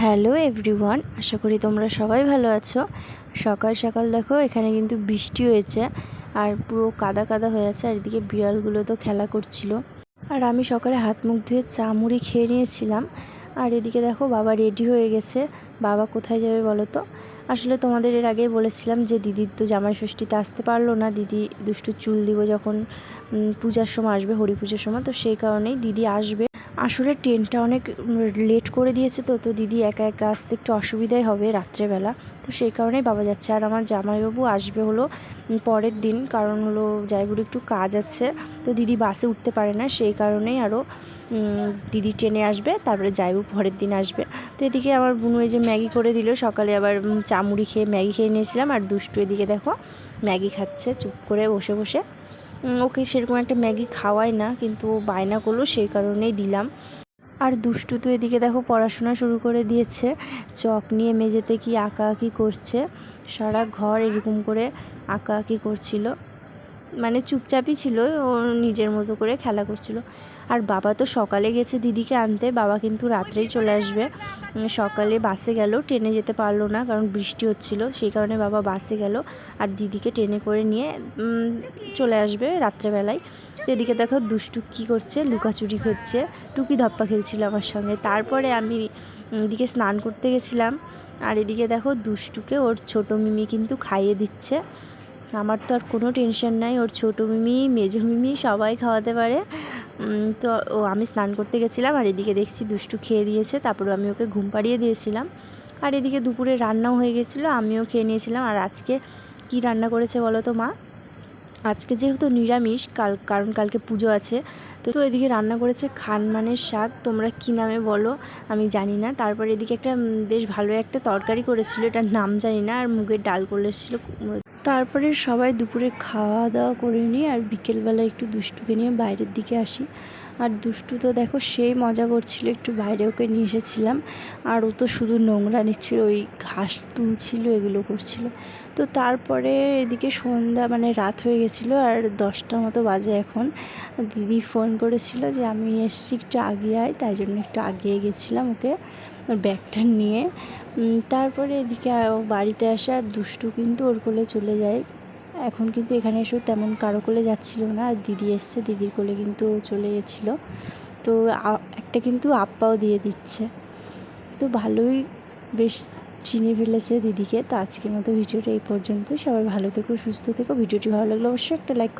Hello everyone, আশা করি তোমরা সবাই ভালো আছো। সকাল সকাল দেখো, এখানে কিন্তু বৃষ্টি হয়েছে আর পুরো কাদা কাদা হয়ে আছে আর এদিকে বিড়ালগুলো তো খেলা করছিল। আর আমি সকালে হাত মুখ ধুয়ে চা মুড়ি খেয়ে নিয়েছিলাম। আর এদিকে দেখো বাবা রেডি হয়ে গেছে। বাবা কোথায় যাবে বলো তো? আসলে তোমাদের এর আগেই বলেছিলাম যে দিদির তো জামাই ষষ্ঠীতে আসতে পারল না। দিদি দুষ্টু চুল দিব যখন পূজার সময় আসবে হরি পুজোর সময়, তো সেই কারণেই দিদি আসবে। আসলে ট্রেনটা অনেক লেট করে দিয়েছে তো তো দিদি একা একা আসতে একটু অসুবিধাই হবে রাত্রেবেলা। তো সেই কারণেই বাবা যাচ্ছে আর আমার জামাইবাবু আসবে হলো পরের দিন, কারণ হলো জায়গুলো একটু কাজ আছে। তো দিদি বাসে উঠতে পারে না, সেই কারণেই আরও দিদি ট্রেনে আসবে, তারপরে জায়বু পরের দিন আসবে। তো এদিকে আমার বুনু এই যে ম্যাগি করে দিল, সকালে আবার চামুড়ি খেয়ে ম্যাগি খেয়ে নিয়েছিলাম। আর দুষ্টু এদিকে দেখো ম্যাগি খাচ্ছে, চুপ করে বসে বসে। ওকে সেরকম একটা ম্যাগি খাওয়াই না, কিন্তু ও বায়না করল, সেই কারণেই দিলাম। আর দুষ্টু তো এদিকে দেখো পড়াশোনা শুরু করে দিয়েছে, চক নিয়ে মেঝেতে কি আঁকা আঁকি করছে, সারা ঘর এরকম করে আঁকা আঁকি করছিল। মানে চুপচাপই ছিল, ও নিজের মতো করে খেলা করছিল। আর বাবা তো সকালে গেছে দিদিকে আনতে, বাবা কিন্তু রাত্রেই চলে আসবে। সকালে বাসে গেল, ট্রেনে যেতে পারল না কারণ বৃষ্টি হচ্ছিল, সেই কারণে বাবা বাসে গেল আর দিদিকে ট্রেনে করে নিয়ে চলে আসবে রাত্রেবেলায়। এদিকে দেখো দুষ্টু কী করছে লুকাচুরি করছে, টুকি ধাপ্পা খেলছিল আমার সঙ্গে। তারপরে আমি এদিকে স্নান করতে গেছিলাম, আর এদিকে দেখো দুষ্টুকে ওর ছোটো মিমি কিন্তু খাইয়ে দিচ্ছে। আমার তো আর কোনো টেনশন নাই। ওর ছোটো মিমি, মেজো মিমি সবাই খাওয়াতে পারে। তো ও, আমি স্নান করতে গেছিলাম আর এদিকে দেখছি দুষ্টু খেয়ে দিয়েছে। তারপরে আমি ওকে ঘুম পাড়িয়ে দিয়েছিলাম। আর এদিকে দুপুরে রান্নাও হয়ে গেছিল, আমিও খেয়ে নিয়েছিলাম। আর আজকে কি রান্না করেছে বলো তো মা? আজকে যেহেতু নিরামিষ, কাল, কারণ কালকে পুজো আছে, তো তো এদিকে রান্না করেছে খানমানের শাক। তোমরা কী নামে বলো? আমি জানি না। তারপর এদিকে একটা বেশ ভালো একটা তরকারি করেছিল। এটার নাম জানি না, আর মুগের ডাল করেছিল তারপরে সবাই দুপুরে খাওয়া দাওয়া করে নিই আর বিকেলবেলা একটু দুষ্টুকে নিয়ে বাইরের দিকে আসি। আর দুষ্টু তো দেখো সেই মজা করছিল, একটু বাইরে ওকে নিয়ে এসেছিলাম। আর ও তো শুধু নোংরা নিচ্ছিল, ওই ঘাস তুলছিল, এগুলো করছিল। তো তারপরে এদিকে সন্ধ্যা মানে রাত হয়ে গেছিল, আর দশটার মতো বাজে এখন। দিদি ফোন করেছিল যে, আমি এসছি একটু আগিয়ে আয়। তাই জন্য একটু আগিয়ে গেছিলাম ওকে ব্যাগটা নিয়ে। তারপরে এদিকে বাড়িতে আসে, আর দুষ্টু কিন্তু ওর কোলে চলে যায়। এখন কিন্তু এখানে এসেও তেমন কারও কোলে যাচ্ছিল না। দিদি এসছে, দিদির কোলে কিন্তু চলে গেছিল। তো একটা কিন্তু আপ্পাও দিয়ে দিচ্ছে। তো ভালোই বেশ চিনি ফেলেছে দিদিকে। তো আজকের মতো ভিডিওটা এই পর্যন্ত সবাই ভালো থেকো, সুস্থ থেকো। ভিডিওটি ভালো লাগলে অবশ্যই একটা লাইক